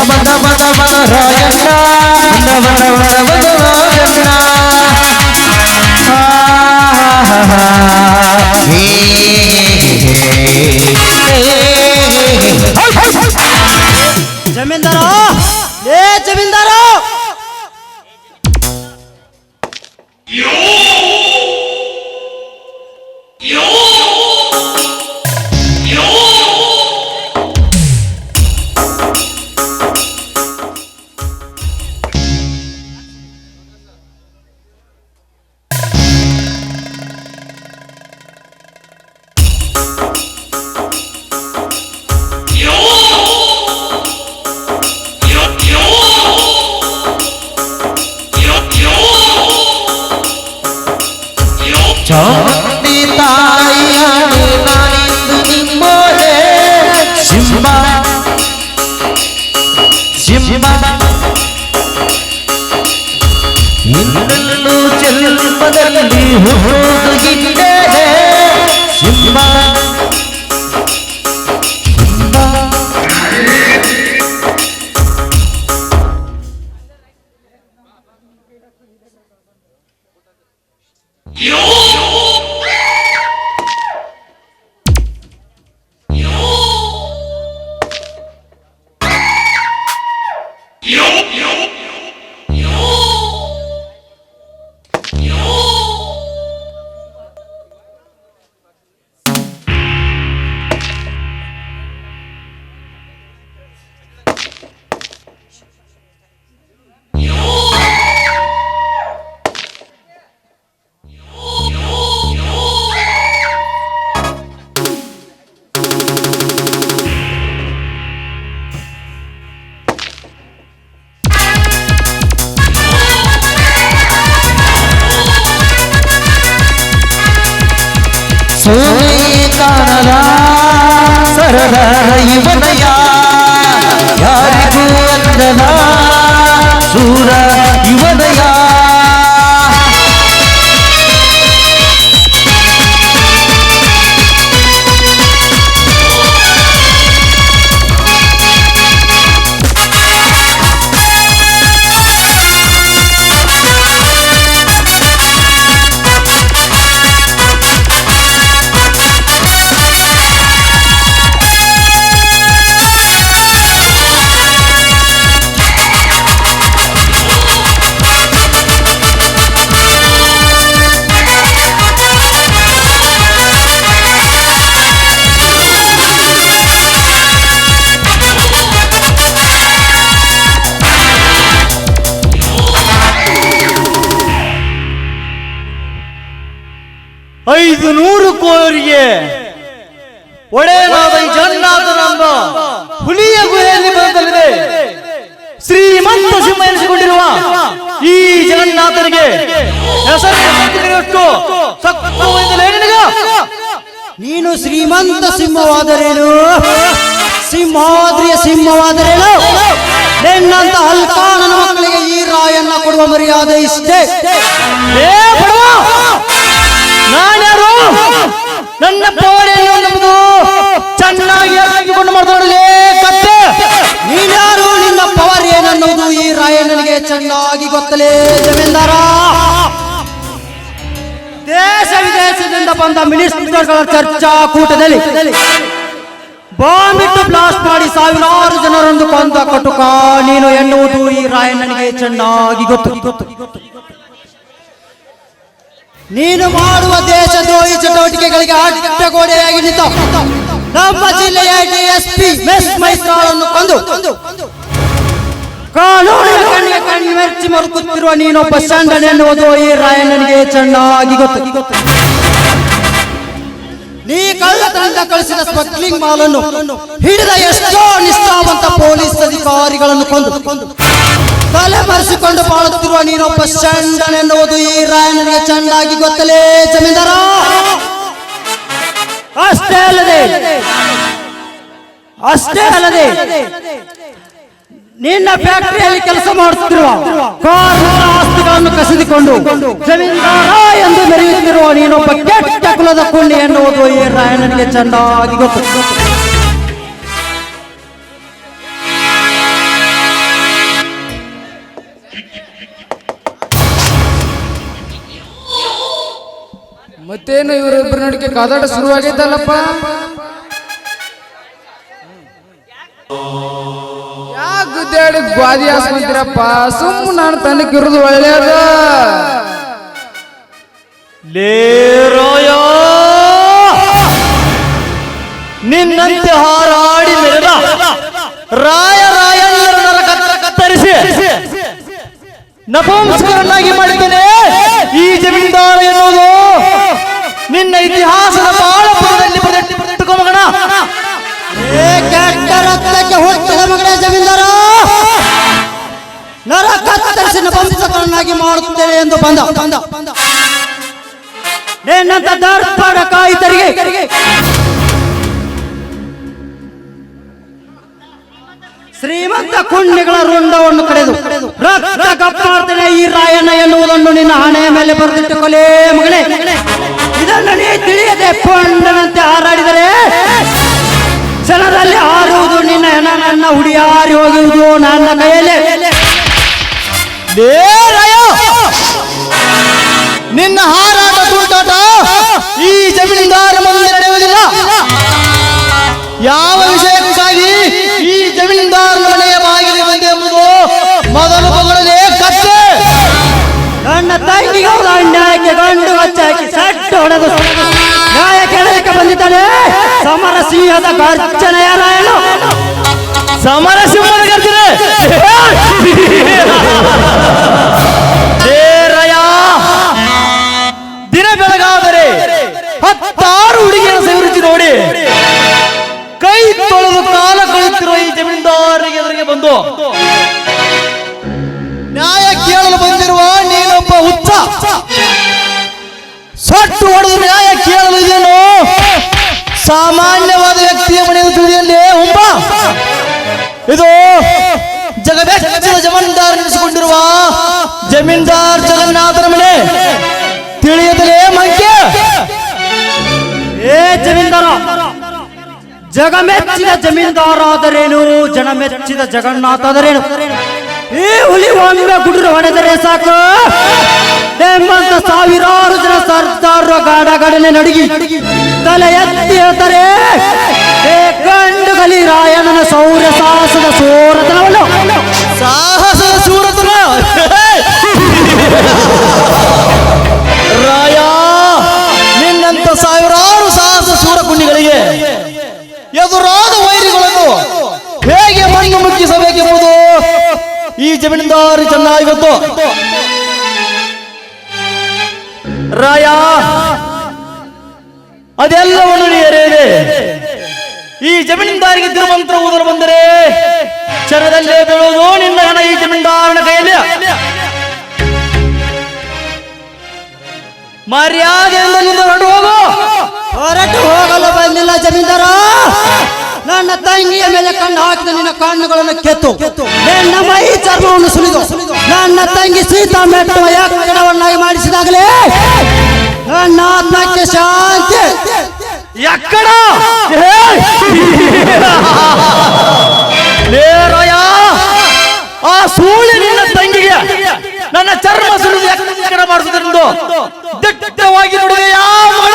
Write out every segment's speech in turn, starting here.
వన వన వన రాజన్న వన వన వన వన రాజన్న హే హే हुदगी दे शिवा சாரதா இவன ಒಡೆಯನಾದ ಈ ಜಗನ್ನಾಥನೆಂಬ ಹುಲಿಯ ಗುಹೆಯಲ್ಲಿ ಬಂದಲ್ಲಿದೆ ಶ್ರೀಮಂತ ಸಿಂಹ ಎನಿಸಿಕೊಂಡಿರುವ ಈ ಜಗನ್ನಾಥನಿಗೆ ಹೆಸರು ನೀನು ಶ್ರೀಮಂತ ಸಿಂಹವಾದರೇನು? ಸಿಂಹಾದ್ರಿಯ ಸಿಂಹವಾದರೇನು? ನಿನ್ನಂತ ಹಲ್ಕಾನನ ಮಕ್ಕಳಿಗೆ ಈ ರಾಯನ್ನ ಕೊಡುವ ಮರ್ಯಾದೆ ಇಷ್ಟೇ! ನಾನ್ಯಾರು? ನನ್ನ ಪೌಡೆಯನ್ನು ನಮ್ಮದು ಚೆನ್ನಾಗಿ ಹಾಕಿಕೊಂಡು ಮಾತನಾಡಲೇ ಕತ್ತೆ ನೀನ್ಯಾರು ನಿನ್ನ ಪವರ್ ಏನನ್ನುವುದು? ಈ ರಾಯಣ್ಣನಿಗೆ ಚೆನ್ನಾಗಿ ಗೊತ್ತಲೇ, ಜಮೀನ್ದಾರ. ದೇಶ ವಿದೇಶದಿಂದ ಬಂದ ಮಿನಿಸ್ಟರ್ಗಳ ಚರ್ಚಾ ಕೂಟದಲ್ಲಿ ಬಾಂಬ್ ಇಟ್ಟು ಬ್ಲಾಸ್ಟ್ ಮಾಡಿ ಸಾವಿರಾರು ಜನರೊಂದು ಕೊಂದ ಕಟುಕ. ನೀನು ಎನ್ನುವುದು ಈ ರಾಯಣ್ಣನಿಗೆ ಚೆನ್ನಾಗಿ ಗೊತ್ತು. ನೀನು ಮಾಡುವ ದೇಶ ದ್ರೋಹಿ ಚಟುವಟಿಕೆಗಳಿಗೆ ಅಡ್ಡಗೋಡೆಯಾಗಿ ನಿಂತ. ನಮ್ಮ ಜಿಲ್ಲೆಯ ಡಿಎಸ್ಪಿ ಮೆಸ್ ಮೈಸೂರನ್ನು ಕೊಂದು. ಕಾನೂನಿನ ಕಣ್ಣಿಗೆ ಕಣ್ಣು ಮೆಚ್ಚಿ ಮರುಕುತ್ತಿರುವ ನೀನೊಬ್ಬ ಚಂಡನ್ ಎನ್ನುವುದು ಈ ರಾಯಣ್ಣನಿಗೆ ಚೆನ್ನಾಗಿ ಗೊತ್ತು. ನೀ ಕಳ್ಳತನದಿಂದ ಕಳಿಸಿದ ಸ್ಮಗ್ಲಿಂಗ್ ಮಾಲನ್ನು ಹಿಡಿದ ಎಷ್ಟೋ ನಿಷ್ಠಾವಂತ ಪೊಲೀಸ್ ಅಧಿಕಾರಿಗಳನ್ನು ಕೊಂದು. ತಲೆ ಮರೆಸಿಕೊಂಡು ಬಾಳುತ್ತಿರುವ ನೀನೊಬ್ಬ ಚಂಡನ್ ಎನ್ನುವುದು ಈ ರಾಯನಿಗೆ ಚೆನ್ನಾಗಿ ಗೊತ್ತಲೇ ಜಮೀನ್ದಾರ ಅಷ್ಟೇ ಅಲ್ಲದೆ ಅಷ್ಟೇ ಅಲ್ಲದೆ, ನಿನ್ನ ಫ್ಯಾಕ್ಟರಿಯಲ್ಲಿ ಕೆಲಸ ಮಾಡುತ್ತಿರುವ ಕಾರ್ಮಿಕರ ಆಸ್ತಿಗಳನ್ನು ಕಸಿದುಕೊಂಡು ಜಮೀನ್ದಾರ ಎಂದು ಮೆರೆಯುತ್ತಿರುವ ನೀನೊಬ್ಬ ಕೆಟ್ಟ ಕುಲದ ಕುಂಡಿ ಎನ್ನುವುದು ಈ ರಾಯನಿಗೆ ಚೆನ್ನಾಗಿ ಗೊತ್ತು. ಮತ್ತೇನು ಇವರಿಬ್ಬರ ನಡಿಕೆ ಕಾದಾಟ ಶುರುವಾಗೈತಲ್ಲಪ್ಪ ಯಾಕೆ ಗ್ವಾದಿ ಹಾಸ್ಕೊಂತೀರಪ್ಪ? ಸುಮ್ಮ ನಾನು ತನಕಿರೋದು ಒಳ್ಳೇದ. ಲೇರಾಯ ನಿನ್ನಂತೆ ಹಾರಾಡಿ ಮೆರೆದ ರಾಯ ರಾಯ ಕತ್ತರಿಸಿ ನಪುಂಸಕರನ್ನಾಗಿ ಮಾಡಿದ್ದೇನೆ. ಜಮೀನ್ದಾರ! ನರ ಕತ್ತರಿಸಿ ನಪುಂಸಕರನ್ನಾಗಿ ಮಾಡುತ್ತೇನೆ ಎಂದು ಬಂದ. ಬಂದ ದರ್ಪಣ ಕಾಯಿತರಿಗೆ ಶ್ರೀಮಂತ ಕುಂಡಿಗಳ ರುಂಡವನ್ನು ಕಡೆದು ರಕ್ತ ಕಪ್ಪಾಡ್ತೇನೆ ಈ ರಾಯಣ್ಣ ಎನ್ನುವುದನ್ನು ನಿನ್ನ ಹಣೆಯ ಮೇಲೆ ಬರೆದಿಟ್ಟುಕೊಲೇ ಮಗಳೇ. ಇದನ್ನು ನೀ ತಿಳಿಯದೆ ಪೊಂಡನಂತೆ ಹಾರಾಡಿದರೆ ಜನರಲ್ಲಿ ಹೆಣ ನನ್ನ ಹುಡಿಯಾರಿ ಹೋಗುವುದು ನನ್ನ ಕೈಯಲ್ಲಿ. ನಿನ್ನ ಹಾರಾಟ ಈ ಜಮೀನ್ದಾರ ಮುಂದೆ ನಡೆಯುವುದಿಲ್ಲ ಯಾವ ವಿಷಯಕ್ಕಾಗಿ ಈ ಜಮೀನ್ದಾರನ ಮನೆಯ ಬಾಗಿಲು ಬಂದೆ ಎಂಬುದು ಮೊದಲು ಮಗಳೇ ಕತ್ತೆ ನನ್ನ ತಂಗಿಗೆ ಅವರ ಗಂಡು ಹಚ್ಚಾಕಿ ಸಟ್ಟು ಹೊಡೆದು ಗಾಯ ಕೆಳಕ್ಕೆ ಬಂದಿದ್ದಾನೆ ಸಮರ ಸಿಂಹದ ಗರ್ಜನೆಯ ಸಮರ ಗರ್ಜನೆ. ಲೇರಾಯ ದಿನ ಬೆಳಗಾದರೆ ಹತ್ತಾರು ಹುಡುಗಿಯನ್ನು ಸೇರಿಸಿ ನೋಡಿ. ಕೈ ತೊಳೆದು ಕಾಲ ಕಳೆಯುತ್ತಿರುವ ಈ ಜಮೀನ್ದಾರಿಗೆ ಎದುರಿಗೆ ಬಂದು. ನ್ಯಾಯ ಕೇಳಲು ಬಂದಿರುವ ನೀನೊಬ್ಬ ಹುಚ್ಚ. ಸಟ್ಟು ಹೊಡೆದು ನ್ಯಾಯ ಕೇಳಲು ಇದೇನು ಸಾಮಾನ್ಯವಾದ ವ್ಯಕ್ತಿಯ ಮನೆಯ ತುದಿಯಲ್ಲಿ ಹುಂಬ. ಇದು ಜಗವೆಚ್ಚದ ಜಮೀನ್ದಾರ್ ನೆನೆಸಿಕೊಂಡಿರುವ ಜಮೀನ್ದಾರ್ ಜಗನ್ನಾಥನ ಮನೆ. ತಿಳಿಯದಲೇ ಮಂಕೆ ಏ ಜಮೀನ್ದಾರ. ಜಗ ಮೆಚ್ಚಿದ ಜಮೀನ್ದಾರ ಆದರೇನು ಜನ ಮೆಚ್ಚಿದ ಜಗನ್ನಾಥ ಆದರೇನು ಈ ಹುಲಿ ಒಮ್ಮೆ ಗುಡ್ರು ಹೊಡೆದರೆ ಸಾಕು. ಎಂಬಂತ ಸಾವಿರಾರು ಜನ ಸರ್ದಾರ ಗಾಡಗಡನೆ ನಡುಗಿ ತಲೆ ಎತ್ತಿ ಹೇಳ್ತಾರೆ. ಏ ಗಂಡು ಗಲಿ ಸೌರ ಸಾಹಸದ ಸೋರತನವನ್ನು. ಸಾಹಸದ ಸೂರತನ? ರಾಯ, ನಿನ್ನಂತ ಸಾವಿರಾರು ಸಾಹಸ ಸೂರಕುಂಡಿಗಳಿಗೆ ಎದುರಾದ ವೈರಿಗಳನ್ನು ಹೇಗೆ ಮಣ್ಣು ಮುಕ್ಕಿಸಬೇಕೆಂಬುದು ಈ ಜಮೀನ್ದಾರಿ ಚೆನ್ನಾಗಿ ಗೊತ್ತು. ರಾಯ, ಅದೆಲ್ಲವನ್ನು ನೀ ಈ ಜಮೀನ್ದಾರಿಗೆ ತಿರುಮಂತ್ರ ಊದಲು ಬಂದರೆ ಚರದಲ್ಲಿ ಬೀಳುವುದು ನಿನ್ನ ಹಣ ಈ ಜಮೀನ್ದಾರನ ಕೈಯಲ್ಲಿ. ಮರ್ಯಾದೆಯಿಂದ ನಿಂದ ಹೊರಟು ಹೋಗು. ಹೊರಟು ಹೋಗಲು ಬಂದಿಲ್ಲ ಜಮೀನ್ದಾರ. ನನ್ನ ತಂಗಿಯ ಮೇಲೆ ಕಣ್ಣು ಹಾಕಿದ ನಿನ್ನ ಕಣ್ಣುಗಳನ್ನು ಕೆತ್ತು. ನಿನ್ನ ಮೈ ಚರ್ಮವನ್ನು ಸುಲಿದು. ನನ್ನ ತಂಗಿ ಸೀತಾ ಮೆಟ್ಟುವ ಯಾಕಡವನ್ನಾಗಿ ಮಾಡಿಸಿದಾಗಲೇ? ನನ್ನ ಆತ್ಮಕ್ಕೆ ಶಾಂತಿ. ಎಕ್ಕಡ ನೇರಯ ಆ ಸೂಳಿ ನಿನ್ನ ತಂಗಿಗೆ, ನನ್ನ ಚರ್ಮ ಸುಲಿದು ಎಕ್ಕಡ ಮಾಡಿಸುವುದರಿಂದ ದಿಟ್ಟವಾಗಿ ನುಡಿದೆ ಯಾವ ಮಣ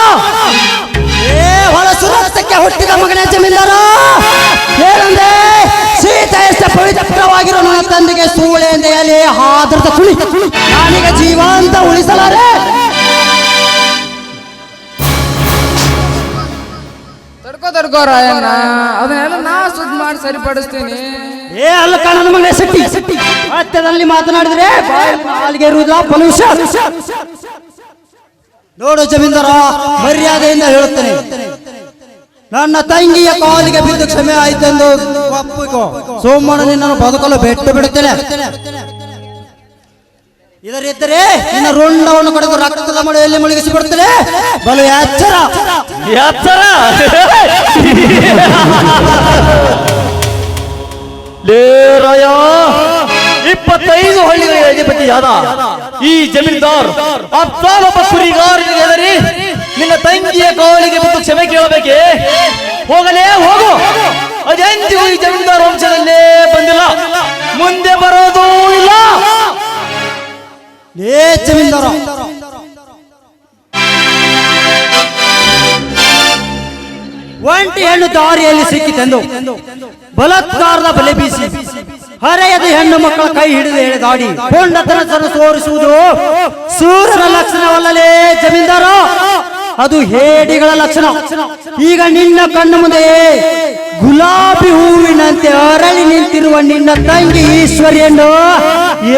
ಏ ಹೊಳ ಸುರಕ್ಷಕ್ಕೆ ಹುಟ್ಟಿದ ಮಗನೇ ಜಮೀನ್ದಾರ. ಏನಂದೆ? ಸೀತೆ ಎಷ್ಟು ಪವಿತ್ರವಾಗಿರೋ ನನ್ನ ತಂದೆಗೆ ಸೂಳೆ ಎಂದೆಯಲ್ಲಿ ಹಾದ್ರದ ಸುಳಿ ನಾನೀಗ ಜೀವಂತ ಉಳಿಸಲಾರೆ. ರಾಯಣ್ಣ ಅದನ್ನೆಲ್ಲ ನಾ ಸುದ್ದಿ ಮಾಡಿ ಸರಿಪಡಿಸ್ತೀನಿ. ಏ, ಅಲ್ಲ ನನ್ನ ಮಗನೇ ಸಿಟ್ಟಿ. ಸಿಟ್ಟಿ ಹತ್ತಿರದಲ್ಲಿ ಮಾತನಾಡಿದ್ರೆ ಅಲ್ಲಿಗೆ ಇರುವುದಿಲ್ಲ ಪಲುಷ ನೋಡು ಜಮೀನ್ದಾರ ಮರ್ಯಾದೆಯಿಂದ ಹೇಳುತ್ತೇನೆ. ನನ್ನ ತಂಗಿಯ ಕಾಲಿಗೆ ಬಿದ್ದು ಕ್ಷಮೆ ಆಯ್ತೆಂದು ಒಪ್ಪಿಕೋ. ಸೋಮಣ್ಣ ನಿನ್ನನ್ನು ಬದುಕಲು ಬೆಟ್ಟು ಬಿಡುತ್ತೇನೆ. ಇದರಿದ್ದರೆ ನಿನ್ನ ರುಂಡವನ್ನು ಕಡೆದು ರಕ್ತದ ಮಳೆಯಲ್ಲಿ ಮುಳುಗಿಸಿ ಬಿಡುತ್ತೇನೆ. ಬಲು ಎಚ್ಚರ. ಎತ್ತರ ಲೇರಯ ಇಪ್ಪತ್ತೈದು ಹಳ್ಳಿಗಳ ಅಧಿಪತಿಯಾದ ಈ ಜಮೀನ್ದಾರ್ ಅಪ್ತಾಲೊಬ್ಬ ಕುರಿಗಾರನಿಗೆ ಎದರಿ ನಿನ್ನ ತಂಗಿಯ ಕಾಲಿಗೆ ಬಿದ್ದು ಕ್ಷಮೆ ಕೇಳಬೇಕೆ? ಹೋಗಲೇ ಹೋಗು. ಅದೆಂದಿಗೂ ಈ ಜಮೀನ್ದಾರ್ ವಂಶದಲ್ಲೇ ಬಂದಿಲ್ಲ. ಮುಂದೆ ಬರೋದು ಇಲ್ಲ. ಏ ಜಮೀನ್ದಾರ. ಒಂಟಿ ಹೆಣ್ಣು ದಾರಿಯಲ್ಲಿ ಸಿಕ್ಕಿತೆಂದು ಬಲತ್ಕಾರದ ಬಲೆ ಬೀಸಿ, ಹರೆಯದ ಹೆಣ್ಣು ಮಕ್ಕಳ ಕೈ ಹಿಡಿದು ಎಳೆದಾಡಿ ಪೊಂಡತನಸನ್ನು ತೋರಿಸುವುದು ಸೂರ್ಯನ ಲಕ್ಷಣವಲ್ಲಲೇ ಜಮೀನ್ದಾರ. ಅದು ಹೇಡಿಗಳ ಲಕ್ಷಣ. ಈಗ ನಿನ್ನ ಕಣ್ಣು ಮುಂದೆ ಗುಲಾಬಿ ಹೂವಿನಂತೆ ಅರಳಿ ನಿಂತಿರುವ ನಿನ್ನ ತಂಗಿ ಈಶ್ವರಿಯನ್ನು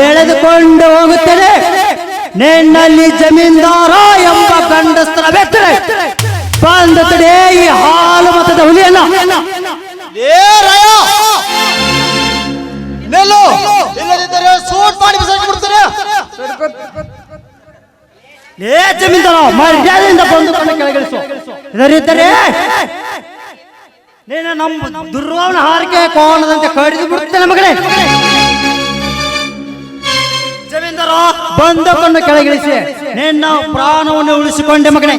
ಎಳೆದುಕೊಂಡು ಹೋಗುತ್ತೇನೆ. ನಿನ್ನಲ್ಲಿ ಜಮೀನ್ದಾರ ಎಂಬ ಗಂಡಸ್ತರ ಬೆತ್ತರೆ ಬಂದ ತಡೆ ಈ ಹಾಲು ಮತದ ಹುಲಿಯನ್ನ. ನೆಲ್ಲು! ಇಲ್ಲದಿದ್ದರೆ ಸೂಟ್ ಮಾಡಿ ಬಿಸಾಡ್ಬಿಡ್ತಾರೆ ಏ ಜಮೀನ್ದಾರ ಮರ್ಯಾದೆಯಿಂದ ಬಂದು ಕಣ್ಣ ಕೆಳಗಿಳಿಸು. ಇದರಿದ್ದರೆ ನೀನು ನಮ್ಮ ದುರ್ವನ ಹಾರಿಕೆ ಕೋಣದಂತೆ ಕಡಿದು ಬಿಡ್ತೇನೆ ಮಗಳೇ. ಜಮೀನ್ದಾರ ಬಂದ ಕಣ್ಣು ಕೆಳಗಿಳಿಸಿ ನಿನ್ನ ಪ್ರಾಣವನ್ನು ಉಳಿಸಿಕೊಂಡೆ ಮಗನೇ.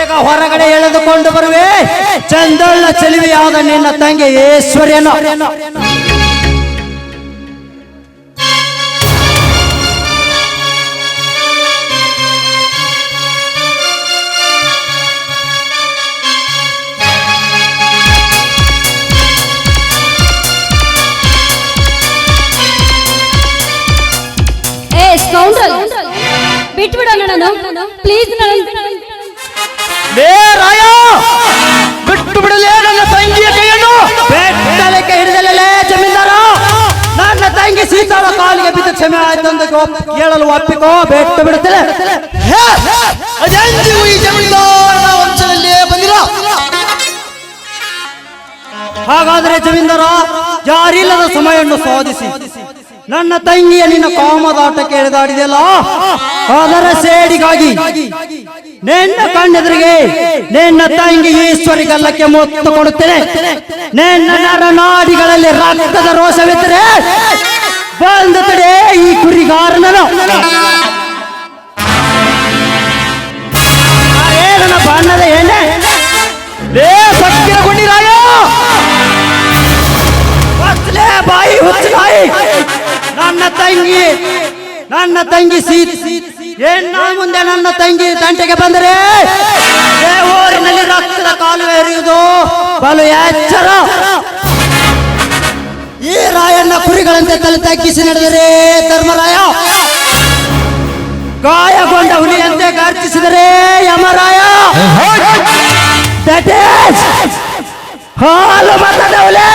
ಈಗ ಹೊರಗಡೆ ಎಳೆದುಕೊಂಡು ಬರುವೆ. ಚಂದಳ್ಳ ಚೆಲುವೆಯಾದ ನಿನ್ನ ತಂಗಿ ಈಶ್ವರ್ಯನು. ಏ ಸ್ಕೌಂಡ್ರಲ್ ಬಿಟ್ಬಿಡ ನಾನು. ಪ್ಲೀಸ್ ಲೇ ರಾಯ! ಬಿಟ್ಟು ಬಿಡಲೇ ನನ್ನ ತಂಗಿಯ ಕೈಯನ್ನು? ಬೆಟ್ಟಲಕ್ಕೆ ಹಿಡಿದಲೇ ನನ್ನ ತಂಗಿ ಸೀತಾಳ ಕಾಲಿಗೆ ಬಿದ್ದು ಕ್ಷಮೆ ಆಯ್ತು ಕೇಳಲು ಒಪ್ಪಿಕೋ, ಬೆಟ್ಟು ಬಿಡುತ್ತೆ ಅದೆಂದಿಗೂ ಈ ಬಂದಿಲ್ಲ ಹಾಗಾದರೆ ಜಮೀನ್ದಾರ ಯಾರಿಲ್ಲದ ಸಮಯವನ್ನು ಸಾಧಿಸಿ. ನನ್ನ ತಂಗಿಯ ನಿನ್ನ ಕಾಮದಾಟಕ್ಕೆ ಎಳೆದಾಡಿದೆಯಲ್ಲ? ಅದರ ಸೇಡಿಗಾಗಿ ನಿನ್ನ ಕಣ್ಣೆದುರಿಗೆ, ನಿನ್ನ ತಂಗಿ ಈಶ್ವರಿಗಲ್ಲಕ್ಕೆ ಮೊತ್ತು ಕೊಡುತ್ತೇನೆ. ನಿನ್ನ ನರನಾಡಿಗಳಲ್ಲಿ ರಕ್ತದ ರೋಷವಿದ್ದರೆ ಬಂದು ತಡೆ ಈ ಕುರಿಗಾರನನು ಏನನ ಬಣ್ಣದ ಎಣ್ಣೆ. ಲೇ ಸಕ್ಕಿನ ಗುಂಡಿರಾಯ ಹೊಸ್ಲೇ ಬಾಯಿ ಹುಚ್ಚು ನಾಯಿ. ನನ್ನ ತಂಗಿ ನನ್ನ ತಂಗಿ ಸೀತ್ ಏನ ಮುಂದೆ ನನ್ನ ತಂಗಿ ತಂಟೆಗೆ ಬಂದರೆ ಊರಿನಲ್ಲಿ ರಕ್ತದ ಕಾಲುವೆ ಎರೆಯುವುದು ಬಲು ಎಚ್ಚರ. ಈ ರಾಯಣ್ಣ ಕುರಿಗಳಂತೆ ತಲೆ ತಗ್ಗಿಸಿ ನಡೆದರೆ ಧರ್ಮರಾಯ. ಗಾಯಗೊಂಡ ಹುಲಿಯಂತೆ ಗರ್ಜಿಸಿದರೆ ಯಮರಾಯ. ಹಾಲು ಹುಲಿ.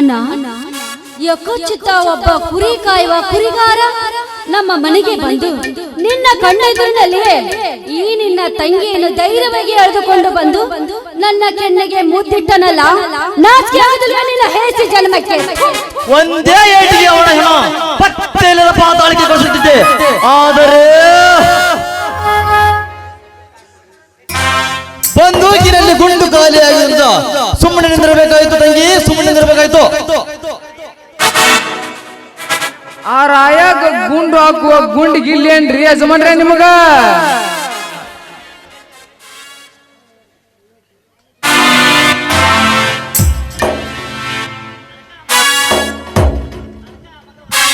ಅಣ್ಣ ಯಕೋಚಿತ ಒಬ್ಬ ಕುರಿ ಕಾಯುವ ಕುರಿಗಾರ ನಮ್ಮ ಮನೆಗೆ ಬಂದು, ನಿನ್ನ ಕಣ್ಣೆದುರಿನಲ್ಲಿಯೇ ಈ ನಿನ್ನ ತಂಗಿಯನ್ನು ಧೈರ್ಯವಾಗಿ ಎಳೆದುಕೊಂಡು ಬಂದು, ನನ್ನ ಕೆನ್ನೆಗೆ ಮುದ್ದಿಟ್ಟನಲ್ಲ ನಾಚಿಕೆ ಆಗುದಿಲ್ವ ನಿನ್ನ ಹೇಸಿ ಜನ್ಮಕ್ಕೆ. ಒಂದೇ ಏಟಿಗೆ ಅವನ ಹೆಣ ಪತ್ತೆ ಇಲ್ಲದ ಪಾತಾಳಕ್ಕೆ ಕಳಿಸುತ್ತಿದ್ದೆ. ಆದರೆ ಬಂದೂಕಿನಲ್ಲಿ ಗುಂಡು ಖಾಲಿಯಾಗಿರುತ್ತ ಸುಮ್ಮನೆ ನಿಂದಿರಬೇಕಾಯ್ತು ತಂಗಿ, ಸುಮ್ಮನೆ ನಿಂದಿರಬೇಕಾಯ್ತು. ಆ ರಾಯಾಗ ಗುಂಡು ಹಾಕುವ ಗುಂಡ್ ಗಿಲ್ಲೇನ್ರಿ ಯಜಮಾನ್ರೆ ನಿಮಗ?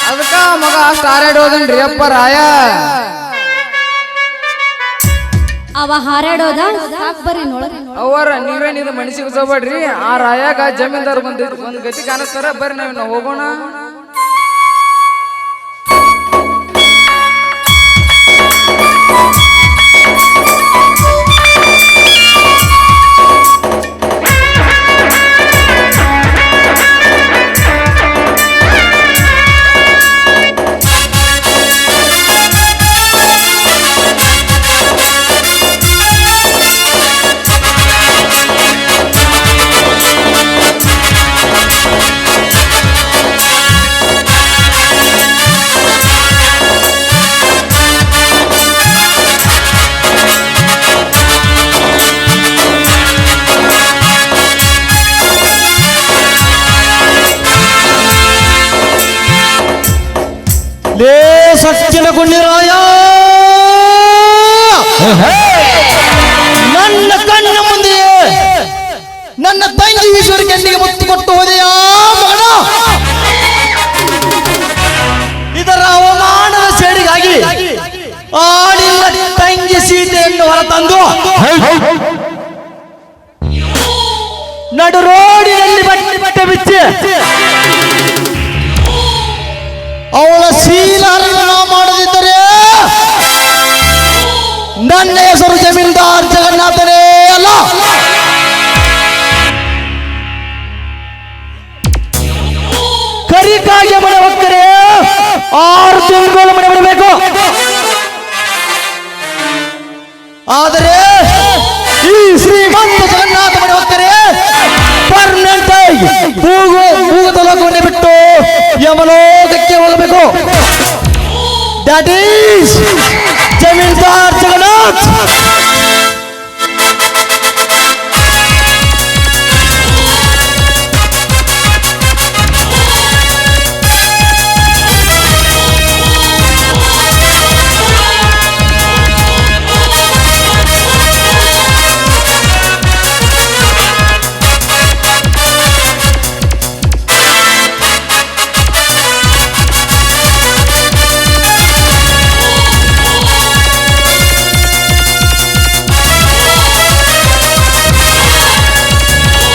ಅದಕ್ಕ ಮಗ ಅಷ್ಟು ಆರಾಡೋದನ್ರಿ ಅಪ್ಪ ರಾಯ. ಅವ ಹಾರಾಡೋದ ಸಾಕ್ ಬರ್ರಿ ನೋಡ್ರಿ ಅವರ ನೀರು ಮನಸ್ಸಿಗೆ ಸೋಬೇಡ್ರಿ. ಆ ರಾಯಾಗ ಜಮೀನ್ದಾರ್ ಬಂದ್ ಒಂದ್ ಗತಿ ಕಾಣಿಸ್ತಾರ, ಬರ್ರಿ ನಾವ್ ನಾವು ಹೋಗೋಣ. ನೆಚ್ಚಿನ ಗುಂಡಿರಾಯ! ನನ್ನ ಕಣ್ಣ ಮುಂದೆ ನನ್ನ ತಂಗಿ ಈಶ್ವರ ಕೆಂಡಿಗೆ ಮುತ್ತು ಕೊಟ್ಟು ಹೋದೆಯಾ ಇದರ ಅವಮಾನದ ಸೇಡಿಗಾಗಿ ಆಡಿಲ್ಲ ತಂಗಿ ಸೀತೆಯನ್ನು ಹೊರತಂದು. ನಡು ರೋಡಿನಲ್ಲಿ ಬಟ್ಟೆ ಬಟ್ಟೆ ಬಿಚ್ಚಿ ಅವಳ ಶೀಲ ಮಾಡದಿದ್ದರೆ ನನ್ನ ಹೆಸರು ಜಮೀನ್ದಾರ್ ಜಗನ್ನಾಥನೇ ಅಲ್ಲ. ಕರಿಕಾಗೆ ಮನೆ ಹೋಗ್ತಾರೆ ಆರು ತಿಂಗಳು ಮನೆ ಬಿಡಬೇಕು. ಆದರೆ ಈ ಶ್ರೀಮಂತ ಜಗನ್ನಾಥ ಮನೆ ಹೋಗ್ತಾರೆ ಪರ್ಮನೆಂಟ್ ಆಗಿ ಮೂಗದ ಲೋಕವನ್ನೇ ಬಿಟ್ಟು ಯಮಲೋಕಕ್ಕೆ ಹೋಗಬೇಕು. That is zamindar Jagannath